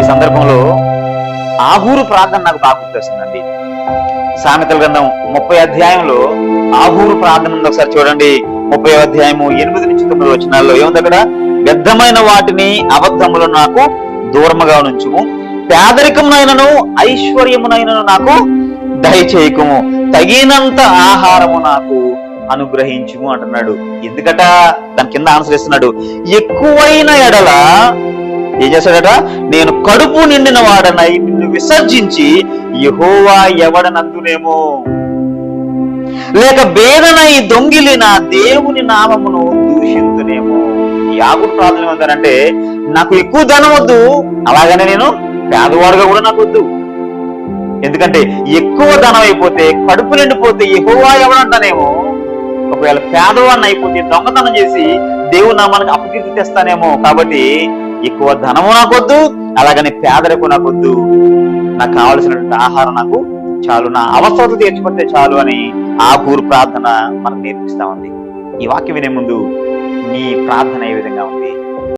ఈ సందర్భంలో ఆహూరు ప్రార్థన నాకు బాగా గుర్తొస్తుందండి. సామెతల గ్రంథం ముప్పై అధ్యాయంలో ఆహూరు ప్రార్థన ఉంది ఒకసారి చూడండి. ముప్పై అధ్యాయము ఎనిమిది నుంచి తొమ్మిది వచనాల్లో ఏముంది అక్కడ? వ్యర్థమైన వాటిని అబద్ధములు నాకు దూరముగా నుంచుము పేదరికమునైనను ఐశ్వర్యమునైనను నాకు దయచేయకుము. తగినంత ఆహారము నాకు అనుగ్రహించుము అంటున్నాడు. ఎందుకట? దాని కింద ఆన్సర్ ఇస్తున్నాడు. ఎక్కువైన ఎడల ఏం చేశాడట నేను కడుపు నిండిన వాడనై నిన్ను విసర్జించి యహోవా ఎవడనందునేమో. లేక బేదనై దొంగిలి నా దేవుని నామమును దూషింతునేమో యాగుడు ప్రార్థన ఏమంటారంటే నాకు ఎక్కువ ధనం వద్దు. అలాగనే నేను పేదవాడుగా కూడా నాకు వద్దు. ఎందుకంటే ఎక్కువ ధనం అయిపోతే కడుపు నిండిపోతే ఎహోవా ఎవడంటానేమో. ఒకవేళ పేదవాడిని అయిపోతే దొంగతనం చేసి దేవుని నామానికి అపకీర్తి తెస్తానేమో. కాబట్టి ఎక్కువ ధనము నాకొద్దు అలాగని పేదరికు నాకొద్దు. నాకు కావలసినటువంటి ఆహారం నాకు చాలు నా అవసరత తీర్చుకుంటే చాలు అని ఆ ఊరు ప్రార్థన మనకు నేర్పిస్తా ఉంది. ఈ వాక్యం వినే ముందు నీ ప్రార్థన ఏ విధంగా ఉంది?